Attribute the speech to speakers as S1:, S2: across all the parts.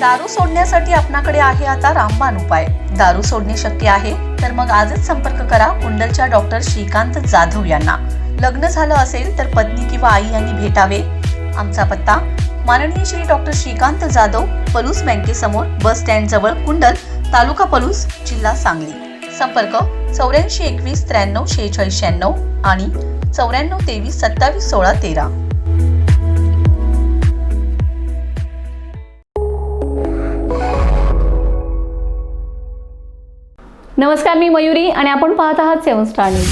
S1: दारू सोडण्यासाठी आपणाकडे आहे आता रामबाण उपाय. दारू सोडणे शक्य आहे? तर मग आजच संपर्क करा कुंडलच्या डॉक्टर श्रीकांत जाधव यांना. लग्न झालं असेल तर पत्नी किंवा आई यांनी भेटावे. आमचा पत्ता माननीय श्री डॉक्टर श्रीकांत जाधव पलूस बँकेसमोर बस स्टँड जवळ कुंडल तालुका पलूस जिल्हा सांगली. संपर्क चौऱ्याऐंशी एकवीस त्र्याण्णव शेहेचाळीस शहाण्णव आणि चौऱ्याण्णव तेवीस सत्तावीस सोळा तेरा.
S2: नमस्कार मी मयुरी आणि आपण पाहत आहात सेवन स्टार न्यूज.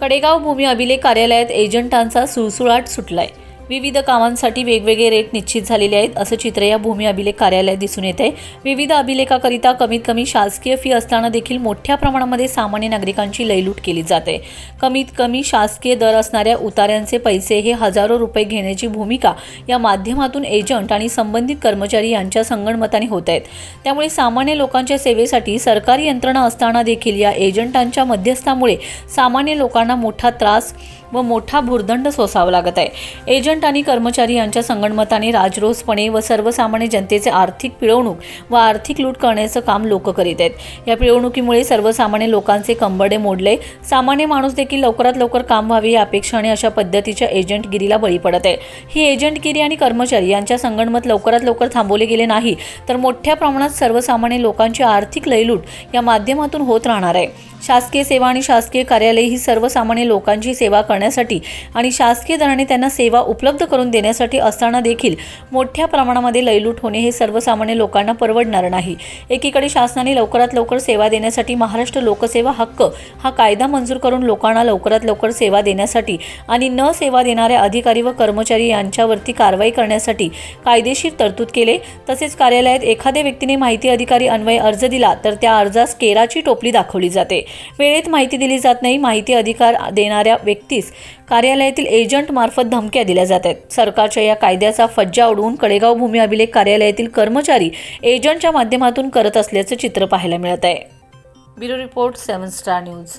S2: कडेगाव भूमी अभिलेख कार्यालयात एजंटांचा सुळसुळाट सुटलाय. विविध कामांसाठी वेगवेगळे रेट निश्चित झालेले आहेत असं चित्र या भूमी अभिलेख कार्यालयात दिसून येते विविध अभिलेखाकरिता कमीत कमी शासकीय फी असताना देखील मोठ्या प्रमाणामध्ये सामान्य नागरिकांची लयलूट केली जाते. कमीत कमी शासकीय दर असणाऱ्या उतार्यांचे पैसे हे हजारो रुपये घेण्याची भूमिका या माध्यमातून एजंट आणि संबंधित कर्मचारी यांच्या संगणमताने होत आहेत. त्यामुळे सामान्य लोकांच्या सेवेसाठी सरकारी यंत्रणा असताना देखील या एजंटांच्या मध्यस्थामुळे सामान्य लोकांना मोठा त्रास व मोठा भुर्दंड सोसावा लागत आहे. एजंट आणि कर्मचारी यांच्या संगणमताने राजरोसपणे व सर्वसामान्य जनतेचे आर्थिक पिळवणूक व आर्थिक लूट करण्याचं काम लोक करीत आहेत. या पिळवणुकीमुळे सर्वसामान्य लोकांचे कंबडे मोडले. सामान्य माणूस देखील लवकरात लवकर काम व्हावे या अपेक्षाने अशा पद्धतीच्या एजंटगिरीला बळी पडत आहे. ही एजंटगिरी आणि कर्मचारी यांच्या संगणमत लवकरात लवकर थांबवले गेले नाही तर मोठ्या प्रमाणात सर्वसामान्य लोकांची आर्थिक लयलूट या माध्यमातून होत राहणार आहे. शासकीय सेवा आणि शासकीय कार्यालय ही सर्वसामान्य लोकांची सेवा करण्यासाठी आणि शासकीय दराने त्यांना सेवा उपलब्ध उपलब्ध करून देण्यासाठी असताना देखील मोठ्या प्रमाणामध्ये लयलूट होणे हे सर्वसामान्य लोकांना परवडणार नाही. एकीकडे शासनाने लवकरात लवकर सेवा देण्यासाठी महाराष्ट्र लोकसेवा हक्क हा कायदा मंजूर करून लोकांना लवकरात लवकर सेवा देण्यासाठी आणि न सेवा देणाऱ्या अधिकारी व कर्मचारी यांच्यावरती कारवाई करण्यासाठी कायदेशीर तरतूद केले. तसेच कार्यालयात एखाद्या व्यक्तीने माहिती अधिकारी अन्वय अर्ज दिला तर त्या अर्जास केराची टोपली दाखवली जाते. वेळेत माहिती दिली जात नाही. माहिती अधिकार देणाऱ्या व्यक्तीस कार्यालयातील एजंट मार्फत धमक्या दिल्या जातात. सरकारच्या या कायद्याचा फज्जा उडवून कडेगाव भूमी अभिलेख कार्यालयातील कर्मचारी एजंटच्या माध्यमातून करत असल्याचं चित्र पाहायला मिळत आहे. Bureau report seven star news.